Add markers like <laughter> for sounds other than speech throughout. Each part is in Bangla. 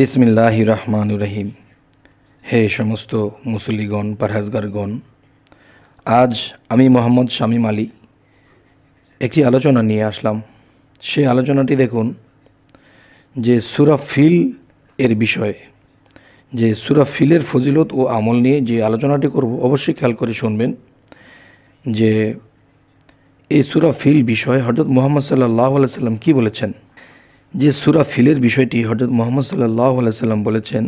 বিসমিল্লাহ রহমান রহিম। হে সমস্ত মুসলিগণ পারহাজগারগণ, আজ আমি মোহাম্মদ শামীম আলী একটি আলোচনা নিয়ে আসলাম। সেই আলোচনাটি দেখুন, যে সুরা ফিল এর বিষয়ে, যে সুরাফিলের ফজিলত ও আমল নিয়ে যে আলোচনাটি করব, অবশ্যই খেয়াল করে শুনবেন যে এই সুরা ফিল বিষয়ে হজরত মোহাম্মদ সাল্লাহ সাল্লাম কী বলেছেন। যে সুরা ফিলের বিষয়টি হজরত মোহাম্মদ সাল্লাহ সাল্লাম বলেছেন,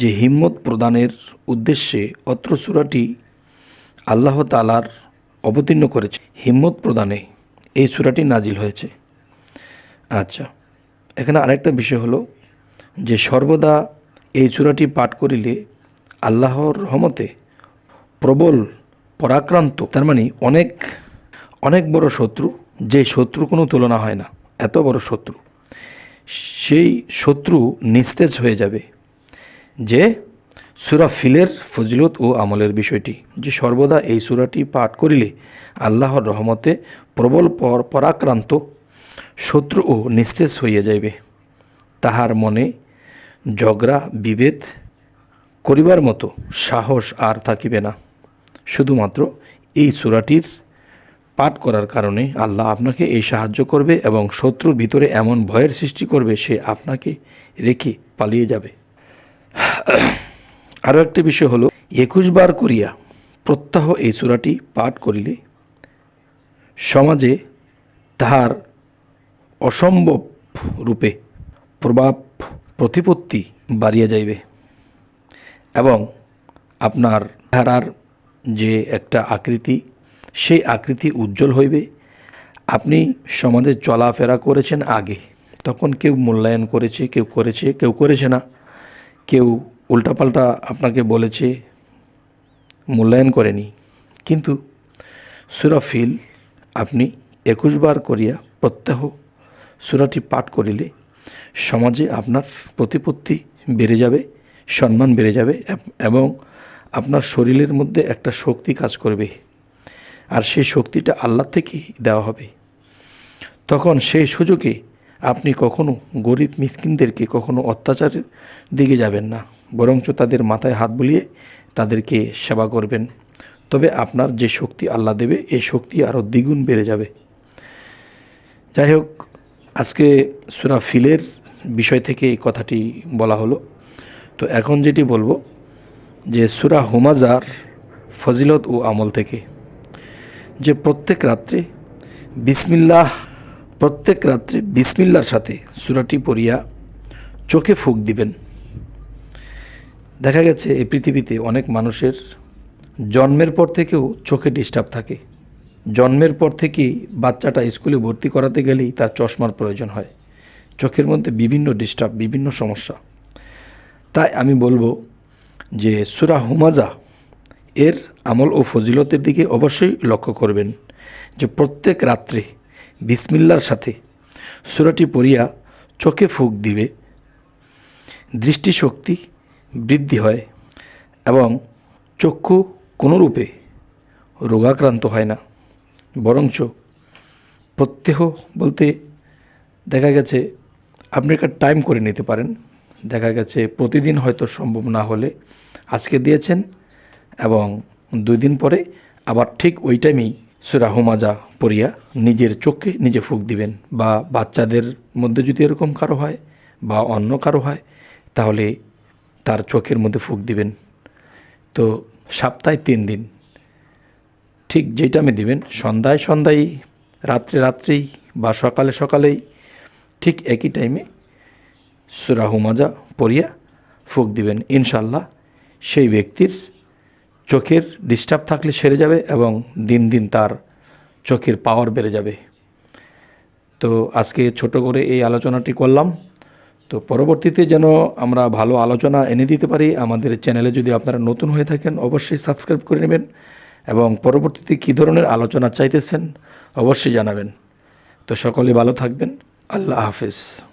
যে হিম্মত প্রদানের উদ্দেশ্যে অত্র সুরাটি আল্লাহ তালার অবতীর্ণ করেছে, হিম্মত প্রদানে এই সুরাটি নাজিল হয়েছে। আচ্ছা এখানে আরেকটা বিষয় হলো যে সর্বদা এই চূড়াটি পাঠ করিলে আল্লাহর রহমতে প্রবল পরাক্রান্ত, তার মানে অনেক অনেক বড় শত্রু, যে শত্রু কোনো তুলনা হয় না, এত বড় শত্রু। সেই শত্রু নিস্তেজ হয়ে যাবে যে সুরা ফিলের ফজিলত ও আমলের বিষয়টি। যে সর্বদা এই সুরাটি পাঠ করিলে আল্লাহর রহমতে প্রবল পর পরাক্রান্ত শত্রু ও নিস্তেজ হইয়া যাইবে। তাহার মনে ঝগড়া, বিভেদ করিবার মতো সাহস আর থাকিবে না। শুধুমাত্র এই সুরাটির পাঠ করার কারণে আল্লাহ আপনাকে এই সাহায্য করবে এবং শত্রুর ভিতরে এমন ভয়ের সৃষ্টি করবে, সে আপনাকে রেখে পালিয়ে যাবে। <clears throat> আরও একটি বিষয় হলো, একুশ বার করিয়া প্রত্যাহ এই চূড়াটি পাঠ করিলে সমাজে তাহার অসম্ভব রূপে প্রভাব, প্রতিপত্তি বাড়িয়া যাইবে এবং আপনার ধারার যে একটা আকৃতি সেই আকৃতি উজ্জ্বল হইবে। আপনি সমাজে চলাফেরা করেছেন আগে। তখন কেউ মূল্যায়ন করেছে, কেউ করেছে কেউ করেছে না। কেউ উল্টাপাল্টা আপনাকে বলেছে, মূল্যায়ন করেনি। কিন্তু সুরাফিল আপনি একুশ বার করিয়া প্রত্যাহ সুরাটি পাঠ করিলে সমাজে আপনার প্রতিপত্তি বেড়ে যাবে, সম্মান বেড়ে যাবে, এবং আপনার শরীরের মধ্যে একটা শক্তি কাজ করবে। আর সেই শক্তিটা আল্লাহ থেকেই দেওয়া হবে। তখন সেই সুযোগে আপনি কখনো গরিব মিসকিনদেরকে কখনো অত্যাচারের দিকে যাবেন না, বরঞ্চ তাদের মাথায় হাত বুলিয়ে তাদেরকে সেবা করবেন। তবে আপনার যে শক্তি আল্লাহ দেবে, এই শক্তি আরও দ্বিগুণ বেড়ে যাবে। যাই হোক, আজকে সুরা ফিলের বিষয় থেকে এই কথাটি বলা হলো। তো এখন যেটি বলব যে সুরা হুমাজার ফজিলত ও আমল থেকে। যে প্রত্যেক রাত্রে বিসমিল্লাহ, প্রত্যেক রাত্রে বিসমিল্লার সাথে সুরাটি পড়িয়া চোখে ফুক দিবেন। দেখা গেছে এই পৃথিবীতে অনেক মানুষের জন্মের পর থেকেও চোখে ডিস্টার্ব থাকে। জন্মের পর থেকেই বাচ্চাটা স্কুলে ভর্তি করাতে গেলেই তার চশমার প্রয়োজন হয়। চোখের মধ্যে বিভিন্ন ডিস্টার্ব, বিভিন্ন সমস্যা। তাই আমি বলব যে সুরা হুমাজা এর আমল ও ফজিলতের দিকে অবশ্যই লক্ষ্য করবেন যে প্রত্যেক রাত্রে বিসমিল্লার সাথে সুরাটি পড়িয়া চোখে ফুক দিবে, দৃষ্টিশক্তি বৃদ্ধি হয় এবং চক্ষু কোনোরূপে রোগাক্রান্ত হয় না। বরঞ্চ প্রত্যেহ বলতে দেখা গেছে আপনি একটা টাইম করে নিতে পারেন। দেখা গেছে প্রতিদিন হয়তো সম্ভব না হলে আজকে দিয়েছেন এবং দুই দিন পরে আবার ঠিক ওই টাইমেই সুরা হুমাজা পড়িয়া নিজের চোখে নিজে ফুক দিবেন। বা বাচ্চাদের মধ্যে যদি এরকম কারও হয় বা অন্য কারও হয়, তাহলে তার চোখের মধ্যে ফুক দিবেন। তো সপ্তাহে তিন দিন। ঠিক যেই টাইমে দিবেন, সন্ধ্যায় সন্ধ্যায়, রাত্রে রাত্রেই বা সকালে সকালেই ঠিক একই টাইমে সুরা হুমাজা পড়িয়া ফুক দিবেন। ইনশাল্লাহ সেই ব্যক্তির চোখের ডিস্টার্ব থাকলে সেরে যাবে এবং দিন দিন তার চোখের পাওয়ার বেড়ে যাবে। তো আজকে ছোট করে এই আলোচনাটি করলাম। তো পরবর্তীতে যেন আমরা ভালো আলোচনা এনে দিতে পারি, আমাদের চ্যানেলে যদি আপনারা নতুন হয়ে থাকেন, অবশ্যই সাবস্ক্রাইব করে নেবেন এবং পরবর্তীতে কী ধরনের আলোচনা চাইতেছেন, অবশ্যই জানাবেন। তো সকলে ভালো থাকবেন। আল্লাহ হাফিজ।